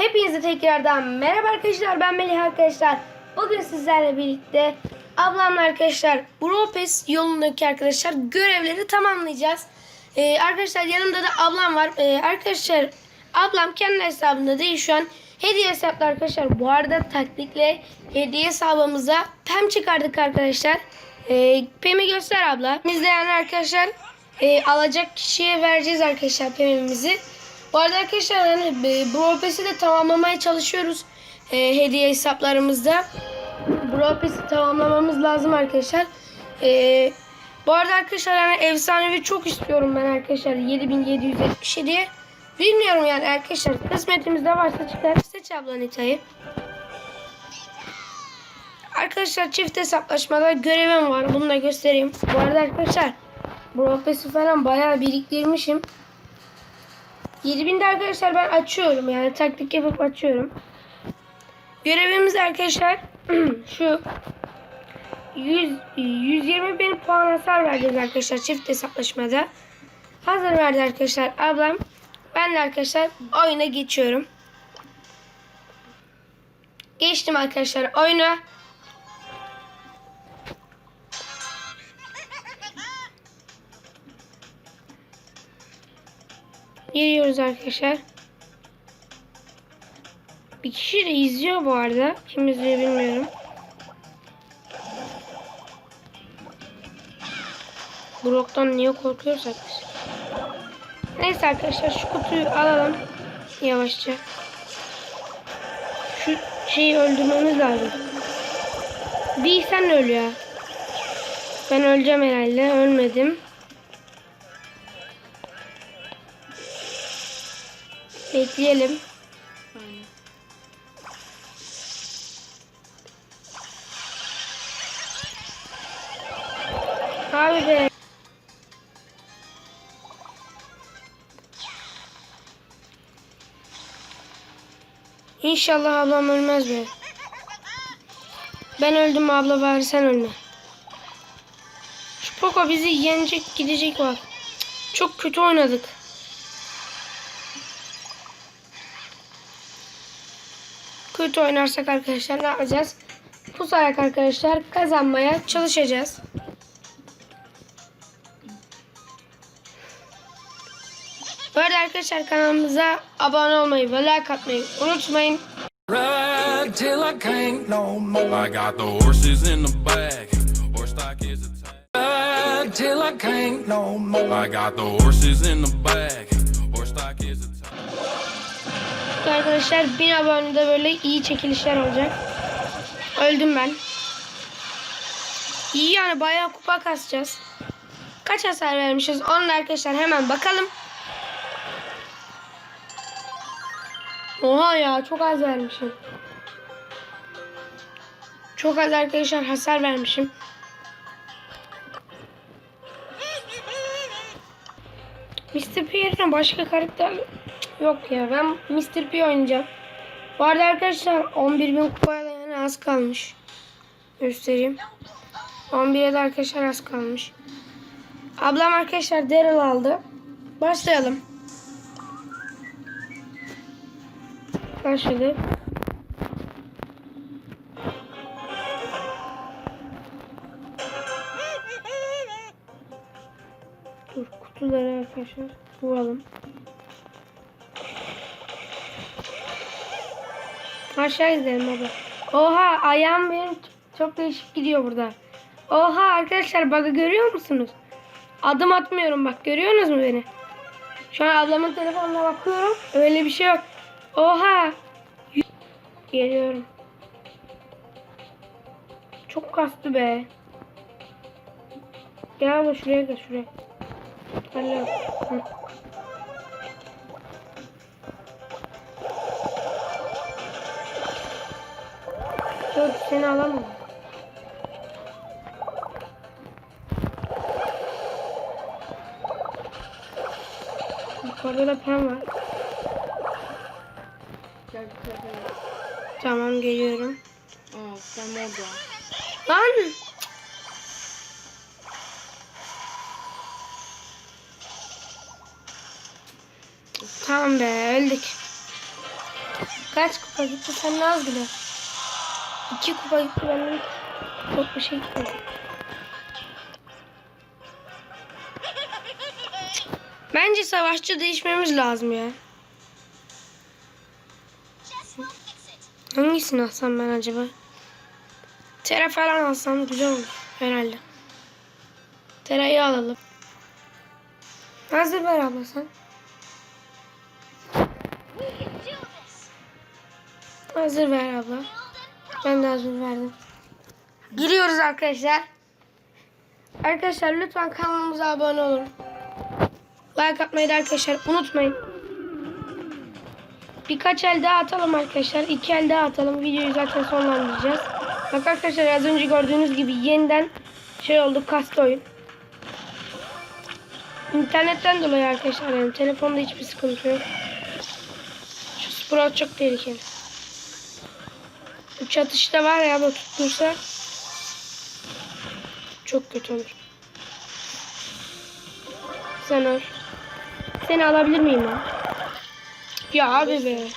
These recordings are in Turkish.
Hepinize tekrardan merhaba arkadaşlar ben Melih arkadaşlar. Bugün sizlerle birlikte ablamla arkadaşlar Bropes yolundaki arkadaşlar görevleri tamamlayacağız. Ee, arkadaşlar yanımda da ablam var. Ee, arkadaşlar ablam kendi hesabında değil şu an hediye hesaplı arkadaşlar. Bu arada taktikle hediye hesabımıza pem çıkardık arkadaşlar. Ee, Pem'i göster abla. Yani arkadaşlar e, alacak kişiye vereceğiz arkadaşlar Pem'imizi. Bu arada arkadaşlar hani e, Bropes'i de tamamlamaya çalışıyoruz e, hediye hesaplarımızda. Bropes'i tamamlamamız lazım arkadaşlar. E, bu arada arkadaşlar yani efsanevi çok istiyorum ben arkadaşlar 7777'ye. Bilmiyorum yani arkadaşlar kısmetimizde varsa çıkar. Seç abla Nita'yı. Arkadaşlar çift hesaplaşmada görevim var. Bunu da göstereyim. Bu arada arkadaşlar Bropes'i falan bayağı biriktirmişim. 7000'de arkadaşlar ben açıyorum yani taktik yapıp açıyorum. Görevimiz arkadaşlar şu 100 120 bin puan hasar vereceğiz arkadaşlar çift hesaplaşmada. Hazır verdi arkadaşlar ablam. Ben de arkadaşlar oyuna geçiyorum. Geçtim arkadaşlar oyuna. Geliyoruz arkadaşlar. Bir kişi de izliyor bu arada. Kim izliyor bilmiyorum. Brock'tan niye korkuyorsak biz. Neyse arkadaşlar şu kutuyu alalım. Yavaşça. Şu şeyi öldürmemiz lazım. Bir sen öl ya. Ben öleceğim herhalde. Ölmedim. Bekleyelim. Abi be. İnşallah ablam ölmez be. Ben öldüm abla bari sen ölme. Şu Poco bizi yenecek gidecek var. Çok kötü oynadık. Kötü oynarsak arkadaşlar ne yapacağız? Pusarak arkadaşlar kazanmaya çalışacağız. Bu arada arkadaşlar kanalımıza abone olmayı ve like atmayı unutmayın. Till I can't no more. I got the horses in the back. Arkadaşlar 1000 abonede böyle iyi çekilişler olacak. Öldüm ben. İyi yani bayağı kupa kasacağız. Kaç hasar vermişiz? Onu da arkadaşlar hemen bakalım. Oha ya çok az vermişim. Çok az arkadaşlar hasar vermişim. Mr. P yerine başka karakter yok ya. Ben Mr. P oynayacağım. Bu arada arkadaşlar 11.000 kupaya da yani az kalmış. Göstereyim. 11'e de arkadaşlar az kalmış. Ablam arkadaşlar Daryl aldı. Başlayalım. Başladı. Arkadaşlar vuralım. Aşağı izleyelim baba. Oha ayağım benim çok değişik gidiyor burada. Oha arkadaşlar bug'ı görüyor musunuz? Adım atmıyorum bak görüyorsunuz mu beni? Şu an ablamın telefonuna bakıyorum. Öyle bir şey yok. Oha. Geliyorum. Çok kastı be. Gel abla şuraya gel şuraya. Alo. Dur seni alamam. Yukarıda da pen var. Tamam geliyorum. Aa sen orada. Lan! Tamam be öldük. Kaç kupa gitti? Sen az bile. İki kupa gitti benden. Çok bir şey gitmedi. Bence savaşçı değişmemiz lazım ya. Hangisini alsam ben acaba? Tera falan alsam güzel olur herhalde. Tera'yı alalım. Hazır ver abla sen. Hazır ver abla. Ben de hazır verdim. Giriyoruz arkadaşlar. Arkadaşlar lütfen kanalımıza abone olun. Like atmayı da arkadaşlar unutmayın. Birkaç el daha atalım arkadaşlar. İki el daha atalım. Videoyu zaten sonlandıracağız. Bak arkadaşlar az önce gördüğünüz gibi yeniden şey oldu kastı oyun. İnternetten dolayı arkadaşlar yani telefonda hiçbir sıkıntı yok. Şu Sprout çok tehlikeli. Bu çatışta var ya bu tuttursa çok kötü olur. Sen öl. Seni alabilir miyim ben? Ya abi be.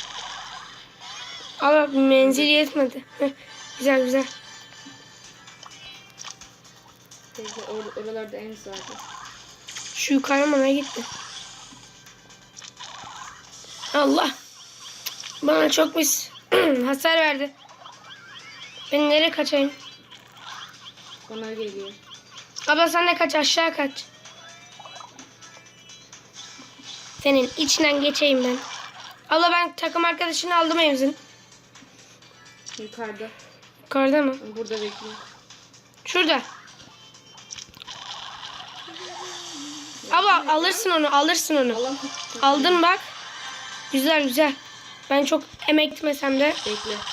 Al abi menzil yetmedi. Heh, güzel güzel. Teyze or oralarda en zaten. Şu yukarı mı ne gitti? Allah. Bana çok mis hasar verdi. Ben nereye kaçayım? Bana geliyor. Abla sen de kaç aşağı kaç. Senin içinden geçeyim ben. Abla ben takım arkadaşını aldım evimizin. Yukarıda. Yukarıda mı? Burada bekliyor. Şurada. Abla alırsın onu alırsın onu. Aldın bak. Güzel güzel. Ben çok emek etmesem de. Bekle.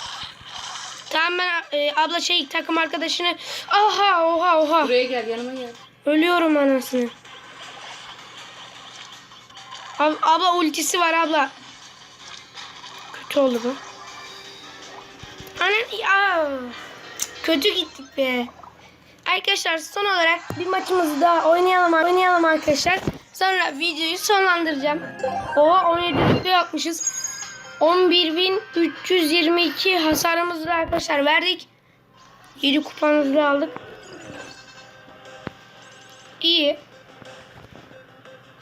Tamam ben e, abla şey takım arkadaşını. Aha oha oha. Buraya gel yanıma gel. Ölüyorum anasını. Ab- abla ultisi var abla. Kötü oldu bu. Anan ya. Kötü gittik be. Arkadaşlar son olarak bir maçımızı daha oynayalım oynayalım arkadaşlar. Sonra videoyu sonlandıracağım. Oha 17 rütbe yapmışız. 11.322 hasarımızı da arkadaşlar verdik. 7 kupamızı da aldık. İyi.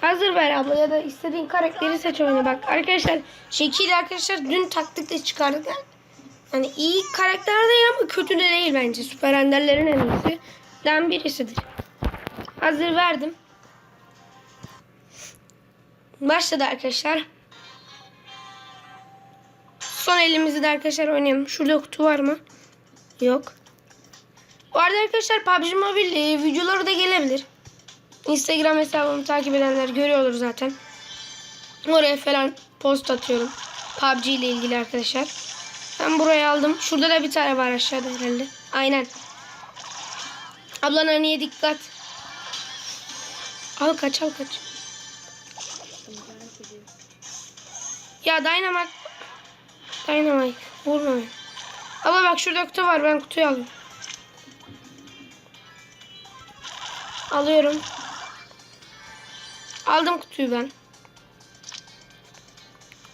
Hazır ver abla ya da istediğin karakteri seç oyna bak. Arkadaşlar şekil arkadaşlar dün taktikle çıkardık. Yani iyi karakter değil ama kötü de değil bence. Süper Ender'lerin en iyisi. Den birisidir. Hazır verdim. Başladı arkadaşlar. Son elimizi de arkadaşlar oynayalım. Şurada kutu var mı? Yok. Bu arada arkadaşlar PUBG Mobile e, videoları da gelebilir. Instagram hesabımı takip edenler görüyordur zaten. Oraya falan post atıyorum. PUBG ile ilgili arkadaşlar. Ben buraya aldım. Şurada da bir tane var aşağıda herhalde. Aynen. Ablana niye dikkat. Al kaç al kaç. Ya Dynamite. Dynamite. Vurma. Ama bak şurada kutu var. Ben kutuyu alayım. Alıyorum. Aldım kutuyu ben.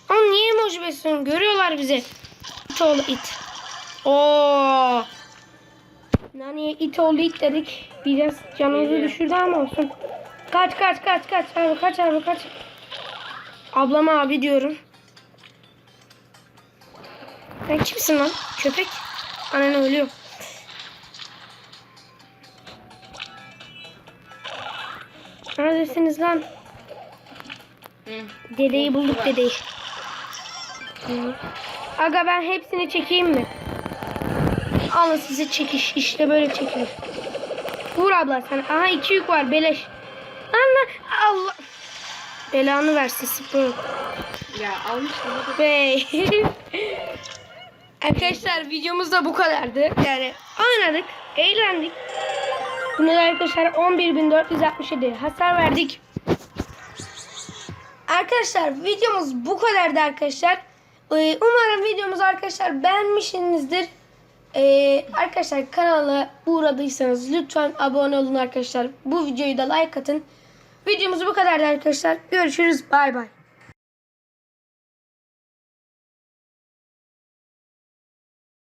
Ama niye emoji besliyorsun? Görüyorlar bizi. İt oğlu it. Oo. Naniye it oğlu it dedik. Biraz canımızı düşürdü ama olsun. Kaç kaç kaç kaç abi kaç abi kaç. Ablama abi diyorum. Sen kimsin lan? Köpek. Annen ölüyor. Neredesiniz lan? Hı. Dedeyi bulduk dedeyi. Hı. Aga ben hepsini çekeyim mi? Alın size çekiş. İşte böyle çekilir. Vur abla sen. Aha iki yük var beleş. Allah Allah. Belanı versin Sprout. Ya almıştım. hadi. Bey. Arkadaşlar videomuz da bu kadardı. Yani oynadık, eğlendik. Bunu da arkadaşlar 11.467 hasar verdik. Arkadaşlar videomuz bu kadardı arkadaşlar. Ee, Umarım videomuzu arkadaşlar beğenmişsinizdir. Ee, arkadaşlar kanala uğradıysanız lütfen abone olun arkadaşlar. Bu videoyu da like atın. Videomuz bu kadardı arkadaşlar. Görüşürüz. Bay bay.